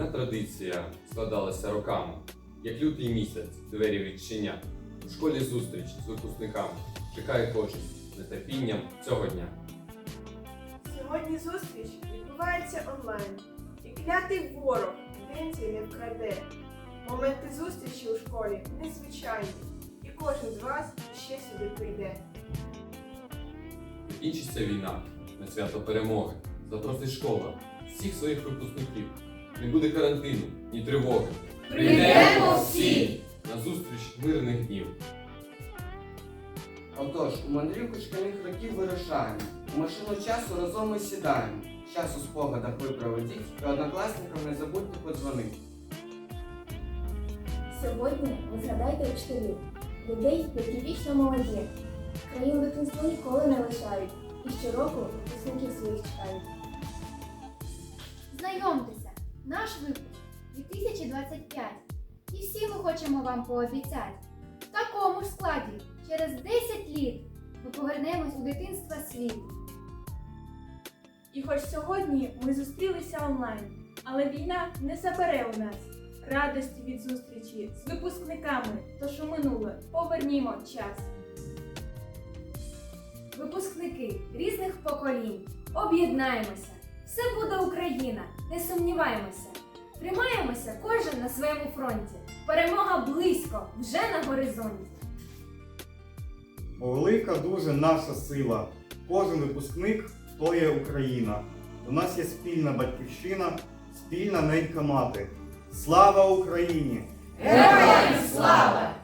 шкільна традиція складалася роками, як лютий місяць двері відчиня. У школі зустріч з випускниками чекає кожен з нетерпінням цього дня. Сьогодні зустріч відбувається онлайн. І клятий ворог день не вкраде. Моменти зустрічі у школі незвичайні, і кожен з вас ще сюди прийде. Закінчиться війна на свято перемоги. Запросить школа всіх своїх випускників. Не буде карантину, ні тривоги. Прийдемо всі! на зустріч мирних днів. Отож, у мандрівку шкільних років вирушаємо. У машину часу разом ми сідаємо. Час у спогадах ви проведіть і однокласникам не забудьте подзвонити. Сьогодні ви згадайте учителів, людей, які вічно молоді. Країн дитинства ніколи не лишають і щороку випускників своїх чекають. Знайомтеся, наш випуск 2025. І всі ми хочемо вам пообіцяти. В такому ж складі через 10 літ ми повернемось у дитинство світ. І хоч сьогодні ми зустрілися онлайн, але війна не забере у нас радості від зустрічі з випускниками, тож у минуле повернімо час. Випускники різних поколінь. Об'єднаємося. Все буде Україна, не сумніваємося. Тримаємося кожен на своєму фронті. Перемога близько, вже на горизонті. Велика дуже наша сила. Кожен випускник то є Україна. У нас є спільна батьківщина, спільна ненька мати. Слава Україні! Героям слава!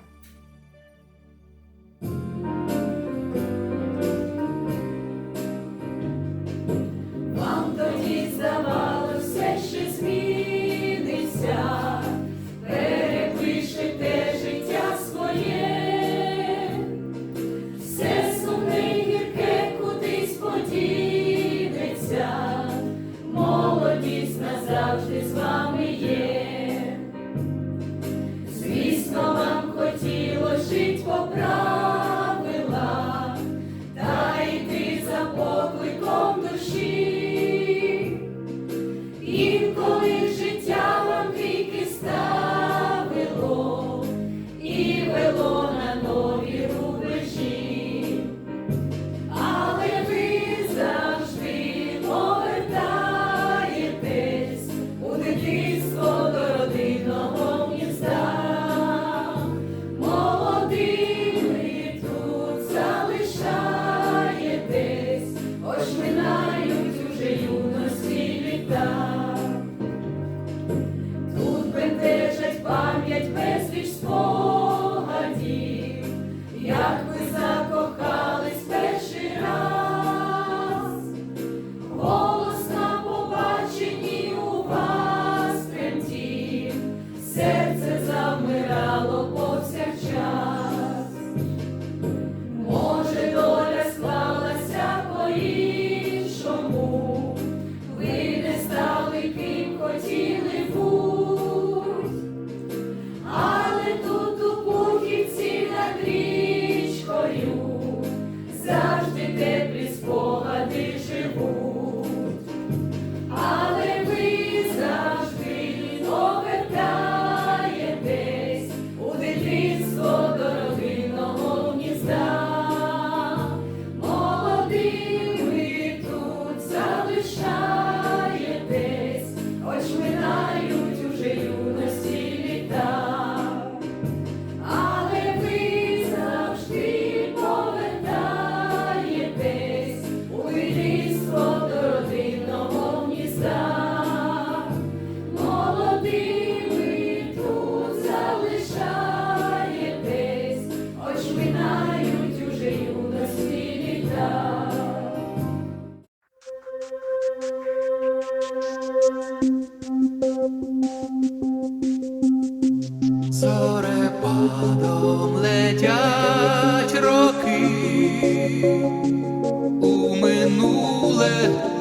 cedo.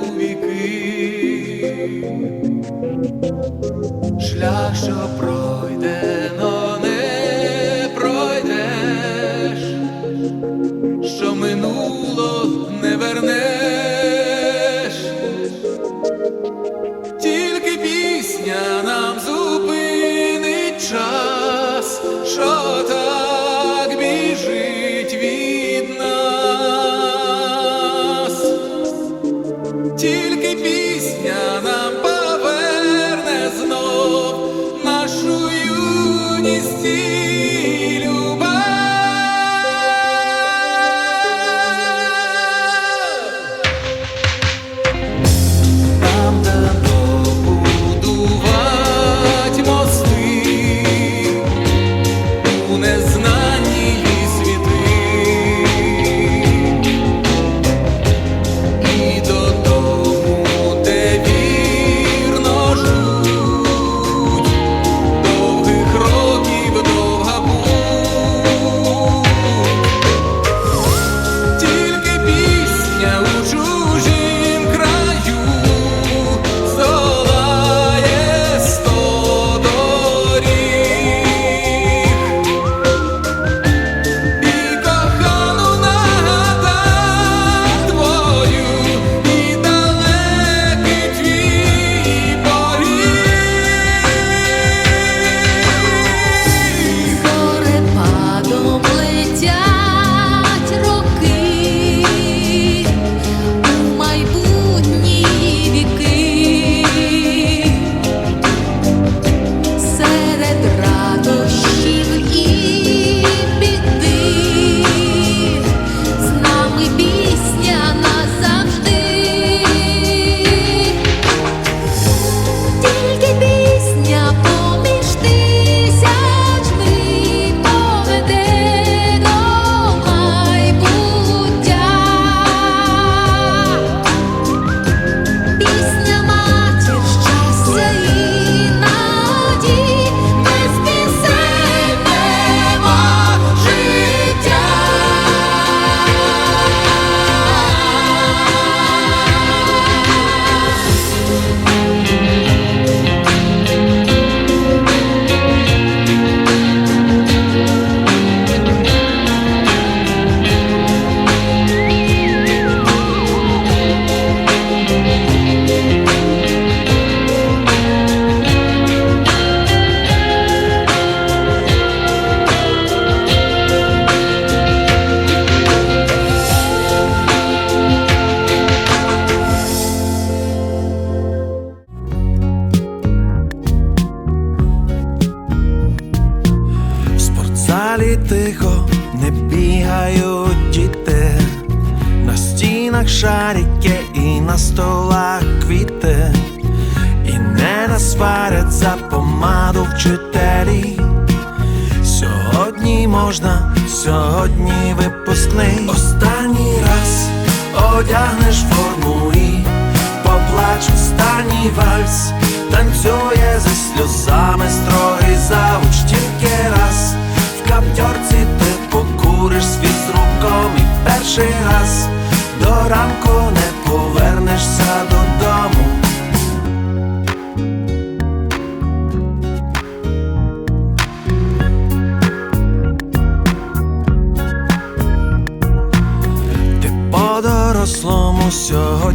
Столах і не насварять за помаду вчителі. Сьогодні можна, сьогодні випускний. Останній раз одягнеш форму і поплач останній вальс, танцює зі сльозами строгий завуч тільки раз. В каптьорці ти покуриш світ з руком і перший раз до ранку не повернешся додому.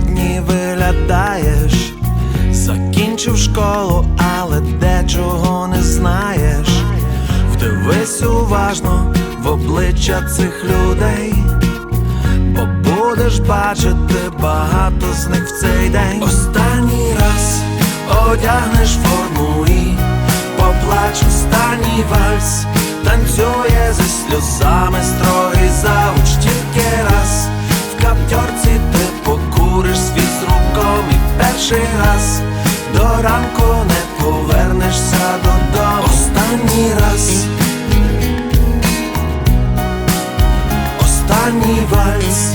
Сьогодні виглядаєш, закінчив школу, але дечого не знаєш. Вдивись уважно в обличчя цих людей, бо будеш бачити багато з них в цей день. Останній раз одягнеш форму і поплач останній вальс, танцює зі сльозами строгий завуч тільки раз. Каптьорці ти покуриш світ з руком і перший раз до ранку не повернешся додому. Останній раз. Останній вальс.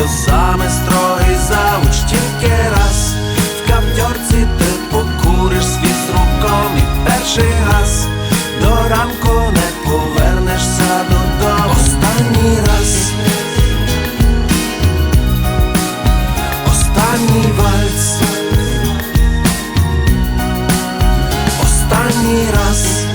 Сльозами строгий завуч тільки раз. В каптьорці ти покуриш світ з руком і перший раз до ранку не повернешся додому. Останній раз. Останній вальс. Останній раз